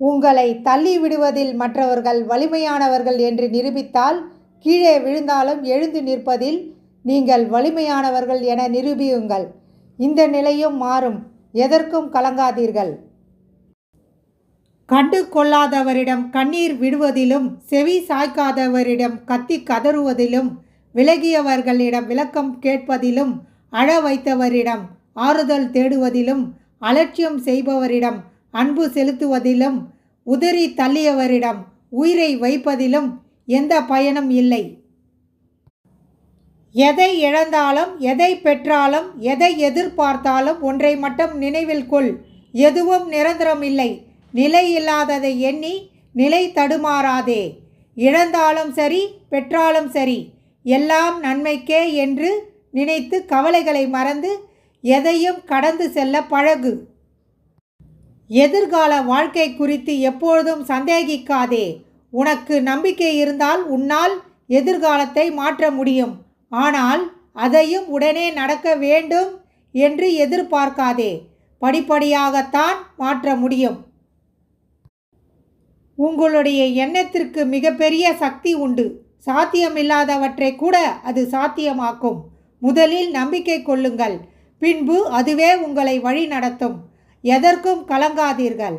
உங்களை தள்ளி விடுவதில் மற்றவர்கள் வலிமையானவர்கள் என்று நிரூபித்தால் கீழே விழுந்தாலும் எழுந்து நிற்பதில் நீங்கள் வலிமையானவர்கள் என நிரூபியுங்கள். இந்த நிலையும் மாறும். எதற்கும் கலங்காதீர்கள். கண்டு கொள்ளாதவரிடம் கண்ணீர் விடுவதிலும் செவி சாய்க்காதவரிடம் கத்தி கதறுவதிலும் விலகியவர்களிடம் விளக்கம் கேட்பதிலும் அழ வைத்தவரிடம் ஆறுதல் தேடுவதிலும் அலட்சியம் செய்பவரிடம் அன்பு செலுத்துவதிலும் உதறி தள்ளியவரிடம் உயிரை வைப்பதிலும் எந்த பயனும் இல்லை. எதை இழந்தாலும் எதை பெற்றாலும் எதை எதிர்பார்த்தாலும் ஒன்றை மட்டும் நினைவில் கொள். எதுவும் நிரந்தரம் இல்லை. நிலை இல்லாததை எண்ணி நிலை தடுமாறாதே. இழந்தாலும் சரி பெற்றாலும் சரி எல்லாம் நன்மைக்கே என்று நினைத்து கவலைகளை மறந்து எதையும் கடந்து செல்ல பழகு. எதிர்கால வாழ்க்கை குறித்து எப்பொழுதும் சந்தேகிக்காதே. உனக்கு நம்பிக்கை இருந்தால் உன்னால் எதிர்காலத்தை மாற்ற முடியும். ஆனால் அதையும் உடனே நடக்க வேண்டும் என்று எதிர்பார்க்காதே. படிப்படியாகத்தான் மாற்ற முடியும். உங்களுடைய எண்ணத்திற்கு மிகப்பெரிய சக்தி உண்டு. சாத்தியமில்லாதவற்றை கூட அது சாத்தியமாக்கும். முதலில் நம்பிக்கை கொள்ளுங்கள். பின்பு அதுவே உங்களை வழி நடத்தும் எதற்கும் கலங்காதீர்கள்.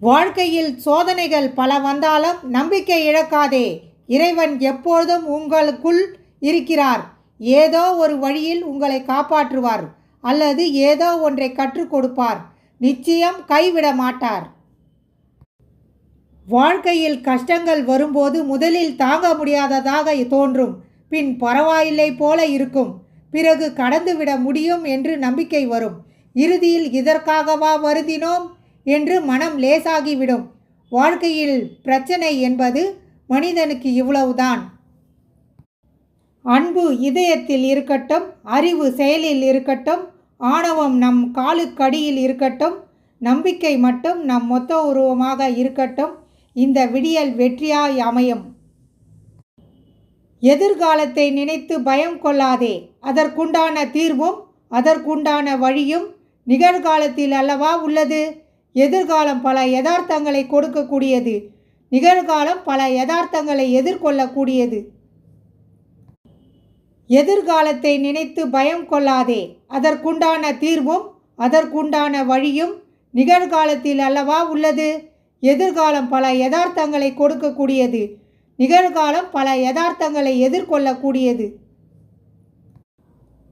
வாழ்க்கையில் சோதனைகள் பல வந்தாலும் நம்பிக்கை இழக்காதே. இறைவன் எப்பொழுதும் உங்களுக்குள் இருக்கிறார். ஏதோ ஒரு வழியில் உங்களை காப்பாற்றுவார் அல்லது ஏதோ ஒன்றை கற்றுக் கொடுப்பார். நிச்சயம் கைவிட மாட்டார். வாழ்க்கையில் கஷ்டங்கள் வரும்போது முதலில் தாங்க முடியாததாக தோன்றும். பின் பரவாயில்லை போல இருக்கும். பிறகு கடந்துவிட முடியும் என்று நம்பிக்கை வரும். இறுதியில் இதற்காகவா வருதினோம் என்று மனம் லேசாகிவிடும். வாழ்க்கையில் பிரச்சனை என்பது மனிதனுக்கு இவ்வளவுதான். அன்பு இதயத்தில் இருக்கட்டும் அறிவு செயலில் இருக்கட்டும் ஆணவம் நம் காலுக்கடியில் இருக்கட்டும் நம்பிக்கை மட்டும் நம் மொத்த உருவமாக இருக்கட்டும் இந்த விடியல் வெற்றியாய் அமையும். எதிர்காலத்தை நினைத்து பயம் கொள்ளாதே. அதற்குண்டான தீர்வும் அதற்குண்டான வழியும் நிகழ்காலத்தில் அல்லவா உள்ளது? எதிர்காலம் பல யதார்த்தங்களை கொடுக்கக்கூடியது. நிகழ்காலம் பல யதார்த்தங்களை எதிர்கொள்ளக்கூடியது. எதிர்காலத்தை நினைத்து பயம் கொள்ளாதே. அதற்குண்டான தீர்வும் அதற்குண்டான வழியும் நிகழ்காலத்தில் அல்லவா உள்ளது? எதிர்காலம் பல யதார்த்தங்களை கொடுக்கக்கூடியது. நிகழ்காலம் பல யதார்த்தங்களை எதிர்கொள்ளக்கூடியது.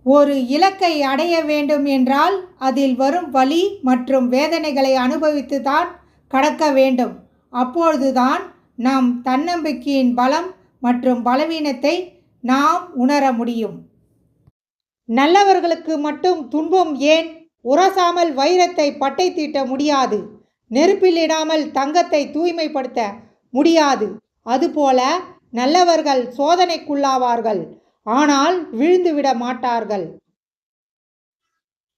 ஒரு இலக்கை அடைய வேண்டும் என்றால் அதில் வரும் வலி மற்றும் வேதனைகளை அனுபவித்து தான் கடக்க வேண்டும். அப்பொழுதுதான் நம் தன்னம்பிக்கையின் பலம் மற்றும் பலவீனத்தை நாம் உணர முடியும். நல்லவர்களுக்கு மட்டும் துன்பம் ஏன்? உரசாமல் வைரத்தை பட்டை தீட்ட முடியாது. நெருப்பிலிடாமல் தங்கத்தை தூய்மைப்படுத்த முடியாது. அதுபோல நல்லவர்கள் சோதனைக்குள்ளாவார்கள். ஆனால் விழுந்துவிட மாட்டார்கள்.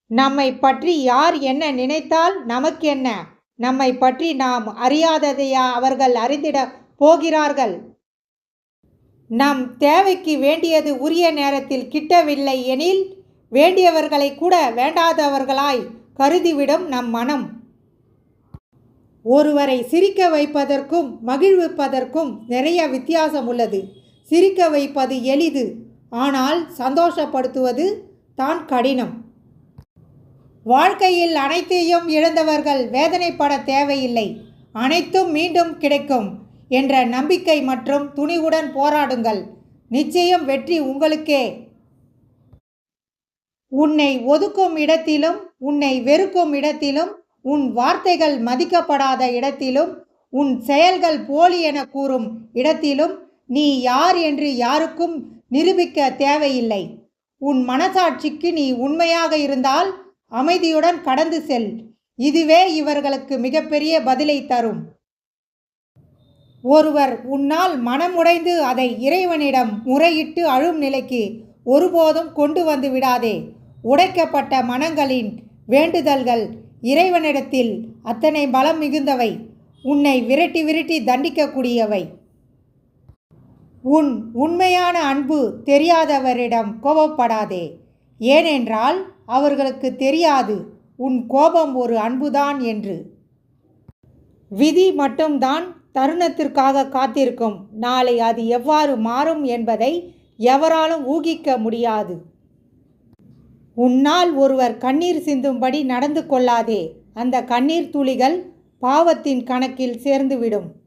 நம்மை பற்றி யார் என்ன நினைத்தால் நமக்கென்ன நம்மை பற்றி நாம் அறியாததையா அவர்கள் அறிந்திட போகிறார்கள்? நம் தேவைக்கு வேண்டியது உரிய நேரத்தில் கிட்டவில்லை எனில் வேண்டியவர்களை கூட வேண்டாதவர்களாய் கருதிவிடும் நம் மனம். ஒருவரை சிரிக்க வைப்பதற்கும் மகிழ்விப்பதற்கும் நிறைய வித்தியாசம் உள்ளது. சிரிக்க வைப்பது எளிது. ஆனால் சந்தோஷப்படுத்துவது தான் கடினம். வாழ்க்கையில் அனைத்தையும் இழந்தவர்கள் வேதனைப்பட தேவையில்லை. அனைத்தும் மீண்டும் கிடைக்கும் என்ற நம்பிக்கை மற்றும் துணிவுடன் போராடுங்கள். நிச்சயம் வெற்றி உங்களுக்கே. உன்னை ஒதுக்கும் இடத்திலும் உன்னை வெறுக்கும் இடத்திலும் உன் வார்த்தைகள் மதிக்கப்படாத இடத்திலும் உன் செயல்கள் போலி என கூறும் இடத்திலும் நீ யார் என்று யாருக்கும் நிரூபிக்க தேவையில்லை. உன் மனசாட்சிக்கு நீ உண்மையாக இருந்தால் அமைதியுடன் கடந்து செல். இதுவே இவர்களுக்கு மிகப்பெரிய பதிலை தரும். ஒருவர் உன்னால் மனமுடைந்து அதை இறைவனிடம் முறையிட்டு அழும் நிலைக்கு ஒருபோதும் கொண்டு வந்து விடாதே. உடைக்கப்பட்ட மனங்களின் வேண்டுதல்கள் இறைவனிடத்தில் அத்தனை பலம் மிகுந்தவை. உன்னை விரட்டி விரட்டி தண்டிக்கக்கூடியவை. உன் உண்மையான அன்பு தெரியாதவரிடம் கோபப்படாதே. ஏனென்றால் அவர்களுக்கு தெரியாது உன் கோபம் ஒரு அன்புதான் என்று. விதி மட்டும்தான் தருணத்திற்காக காத்திருக்கும். நாளை அது எவ்வாறு மாறும் என்பதை எவராலும் ஊகிக்க முடியாது. உன்னால் ஒருவர் கண்ணீர் சிந்தும்படி நடந்து கொள்ளாதே. அந்த கண்ணீர் துளிகள் பாவத்தின் கணக்கில் சேர்ந்துவிடும்.